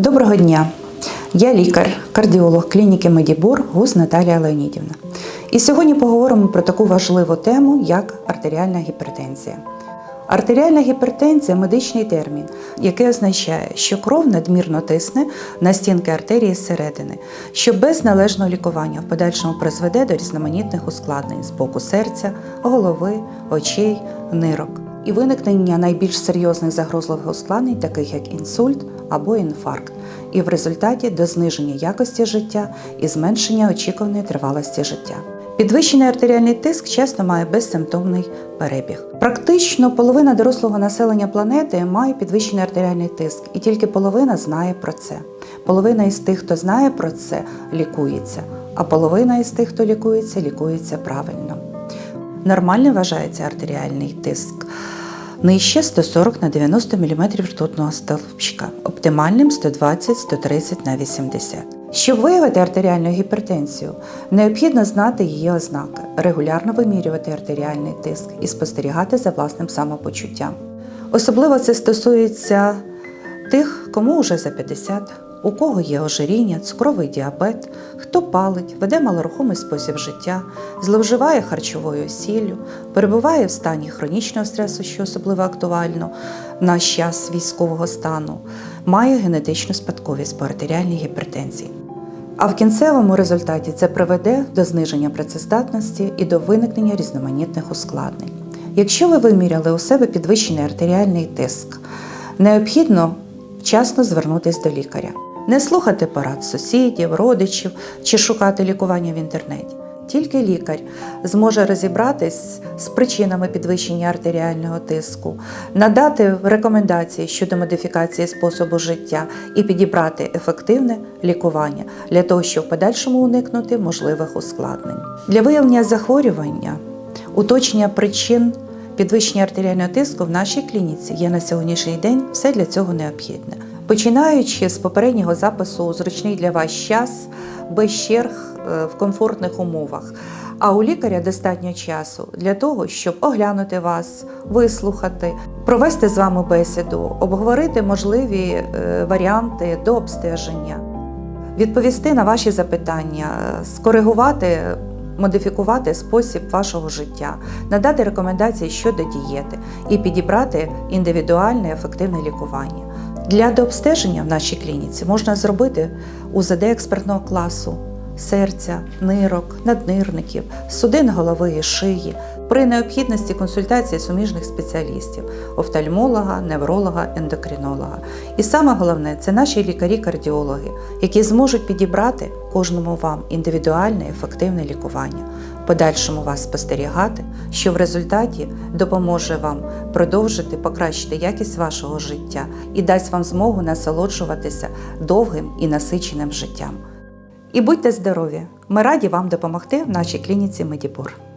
Доброго дня! Я лікар, кардіолог клініки Медібур Гус Наталія Леонідівна. І сьогодні поговоримо про таку важливу тему, як артеріальна гіпертензія. Артеріальна гіпертензія медичний термін, який означає, що кров надмірно тисне на стінки артерії зсередини, що без належного лікування в подальшому призведе до різноманітних ускладнень з боку серця, голови, очей, нирок і виникнення найбільш серйозних загрозливих ускладнень, таких як інсульт або інфаркт, і в результаті до зниження якості життя і зменшення очікуваної тривалості життя. Підвищений артеріальний тиск часто має безсимптомний перебіг. Практично половина дорослого населення планети має підвищений артеріальний тиск, і тільки половина знає про це. Половина із тих, хто знає про це, лікується, а половина із тих, хто лікується, лікується правильно. Нормальним вважається артеріальний тиск нижче 140 на 90 мм ртутного стовпчика, оптимальним 120-130 на 80 Щоб виявити артеріальну гіпертензію, необхідно знати її ознаки, регулярно вимірювати артеріальний тиск і спостерігати за власним самопочуттям. Особливо це стосується тих, кому вже за 50, у кого є ожиріння, цукровий діабет, хто палить, веде малорухомий спосіб життя, зловживає харчовою сіллю, перебуває в стані хронічного стресу, що особливо актуально в наш час військового стану, має генетичну спадковість по артеріальній гіпертензії. А в кінцевому результаті це приведе до зниження працездатності і до виникнення різноманітних ускладнень. Якщо ви виміряли у себе підвищений артеріальний тиск, необхідно вчасно звернутися до лікаря. Не слухати порад сусідів, родичів чи шукати лікування в інтернеті. Тільки лікар зможе розібратись з причинами підвищення артеріального тиску, надати рекомендації щодо модифікації способу життя і підібрати ефективне лікування для того, щоб в подальшому уникнути можливих ускладнень. Для виявлення захворювання, уточнення причин підвищення артеріального тиску в нашій клініці є на сьогоднішній день все для цього необхідне. Починаючи з попереднього запису зручний для вас час, без черг е, в комфортних умовах. А у лікаря достатньо часу для того, щоб оглянути вас, вислухати, провести з вами бесіду, обговорити можливі е, варіанти до обстеження, відповісти на ваші запитання, е, скоригувати, модифікувати спосіб вашого життя, надати рекомендації щодо дієти і підібрати індивідуальне ефективне лікування. Для дообстеження в нашій клініці можна зробити УЗД експертного класу, серця, нирок, наднирників, судин голови шиї, при необхідності консультації суміжних спеціалістів офтальмолога, невролога, ендокринолога. І саме головне це наші лікарі-кардіологи, які зможуть підібрати кожному вам індивідуальне ефективне лікування, подальшому вас спостерігати, що в результаті допоможе вам продовжити покращити якість вашого життя і дасть вам змогу насолоджуватися довгим і насиченим життям. І будьте здорові! Ми раді вам допомогти в нашій клініці Медіпур.